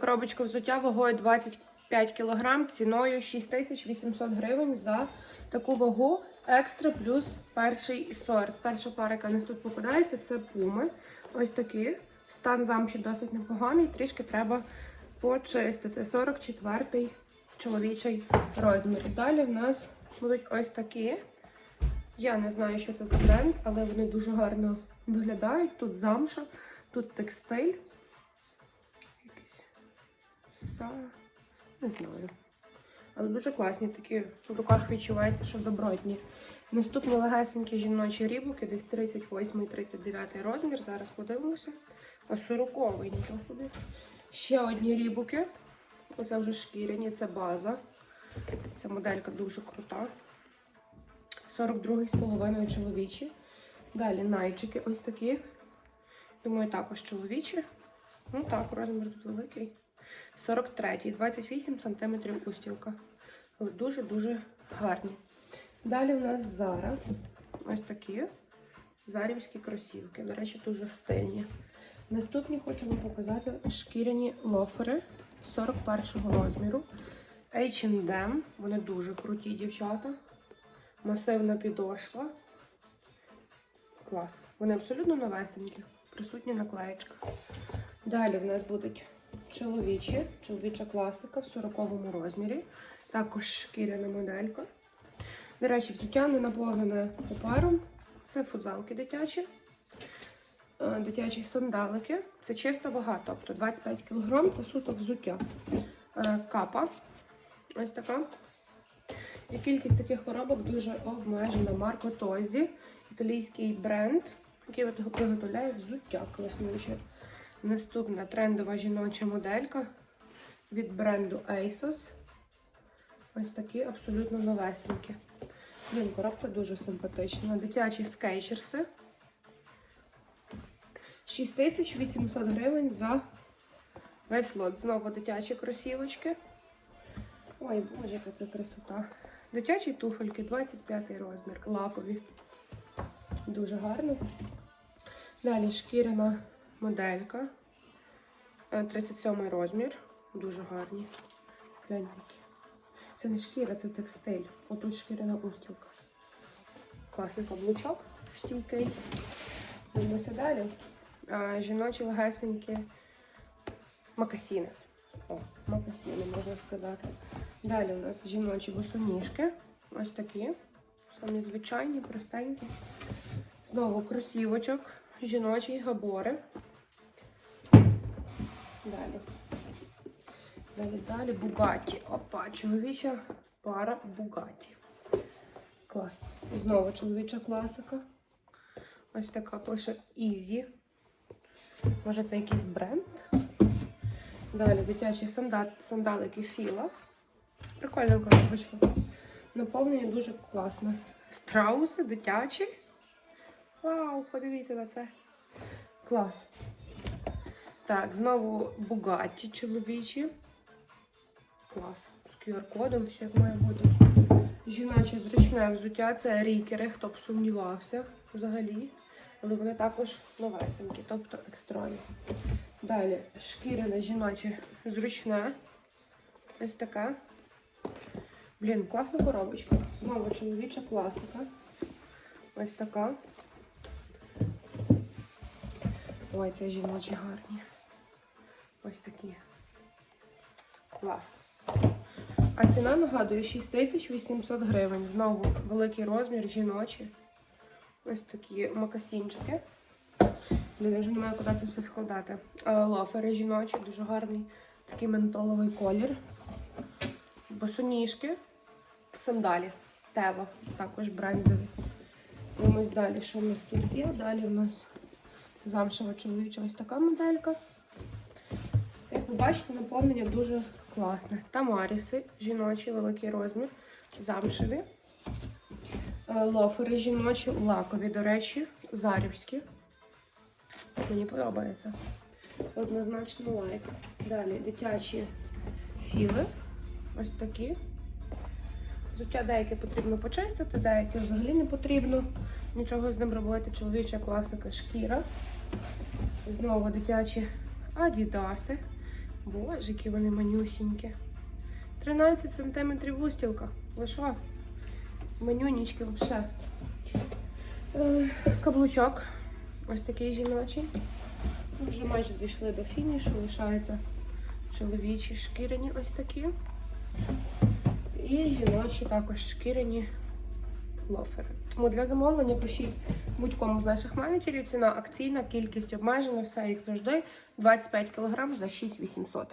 Коробочка взуття вагою 25 кг, ціною 6800 гривень за таку вагу. Екстра плюс перший сорт. Перша пара, яка нас тут попадається, це пуми. Ось такі. Стан замші досить непоганий, трішки треба почистити. 44-й чоловічий розмір. Далі в нас будуть ось такі. Я не знаю, що це за бренд, але вони дуже гарно виглядають. Тут замша, тут текстиль. Са. Не знаю. Але дуже класні такі. В руках відчувається, що добротні. Наступні легесенькі жіночі рібуки, десь 38-39 розмір. Зараз подивимося. А 40-й, нічого собі. Ще одні рібуки. Оце вже шкіряні, це база. Ця моделька дуже крута. 42,5 чоловічі. Далі найчики ось такі. Думаю, також чоловічі. Ну так, розмір тут великий. 43, 28 см устілка. Дуже-дуже гарні. Далі у нас Зара. Ось такі. Зарівські кросівки. До речі, дуже стильні. Наступні хочу вам показати шкіряні лофери 41 розміру. H&M. Вони дуже круті, дівчата. Масивна підошва. Клас. Вони абсолютно новесенькі. Присутні наклеєчка. Далі в нас будуть чоловічі, чоловіча класика в 40-му розмірі. Також шкіряна моделька. До речі, взуття не наповнене опаром. Це футзалки дитячі. Дитячі сандалики. Це чиста вага, тобто 25 кг це суто взуття. Е, Капа. Ось така. І кількість таких коробок дуже обмежена. Марко Тозі, італійський бренд, який от виготовляє взуття класнюче. Наступна трендова жіноча моделька від бренду ASOS. Ось такі абсолютно новесенькі. Блін, коробка дуже симпатична. Дитячі скейчерси. 6800 гривень за весь лот. Знову дитячі кросівочки. Ой, боже, яка це красота. Дитячі туфельки, 25 розмір, лакові. Дуже гарно. Далі шкіряна моделька. Е, 37 розмір. Дуже гарні. Гляньте які. Це не шкіра, це текстиль. Отут шкіряна устілка. Класний каблучок, стійкий. Дивимося далі. А, жіночі легесенькі макасіни. О, макасіни, можна сказати. Далі у нас жіночі босоніжки. Ось такі. Самі звичайні, простенькі. Знову кросівочок, жіночі габори. Далі. Далі, далі Бугаті. Опа, чоловіча пара Бугаті. Клас. Знову чоловіча класика. Ось така пише Easy. Може це якийсь бренд? Далі дитячі санда- сандалики Філа. Прикольна коробочка. Наповнення дуже класне. Страуси дитячі. Вау, подивіться на це. Клас. Так, знову Бугатті чоловічі. Клас. З QR-кодом, все як має бути. Жіноче зручне взуття це рікери, хто б сумнівався взагалі. Але вони також новесенькі, тобто екстрові. Далі шкіряне жіноче зручне. Ось таке. Блін, класна коробочка. Знову чоловіча класика. Ось така. Ой, це жіночі гарні. Ось такі. Клас. А ціна, нагадую, 6800 гривень. Знову великий розмір жіночі. Ось такі макасінчики. Я вже не маю куди це все складати. Е, Лофери жіночі, дуже гарний такий ментоловий колір. Босоніжки, сандалі. Тева, також брендові. Дивимось далі, що в нас тут є. Далі в нас замшева чоловіча ось така моделька. Ви бачите, наповнення дуже класне. Тамаріси, жіночі, великий розмір, замшеві. Е, Лофери жіночі, лакові, до речі, зарівські. Мені подобається. Однозначно лайк. Далі дитячі філи. Ось такі. Взуття деяке потрібно почистити, деяке взагалі не потрібно нічого з ним робити. Чоловіча класика шкіра. Знову дитячі адідаси. Боже, які вони манюсінькі. 13 сантиметрів вустілка. Що? Манюнічки взагалі. Е, Каблучок. Ось такий жіночий. Ми вже майже дійшли до фінішу. Лишаються чоловічі шкіряні ось такі. І жіночі також шкіряні лофери. Тому для замовлення пишіть будь-кому з наших менеджерів. Ціна акційна, кількість обмежена, все як завжди. 25 кг за 6800.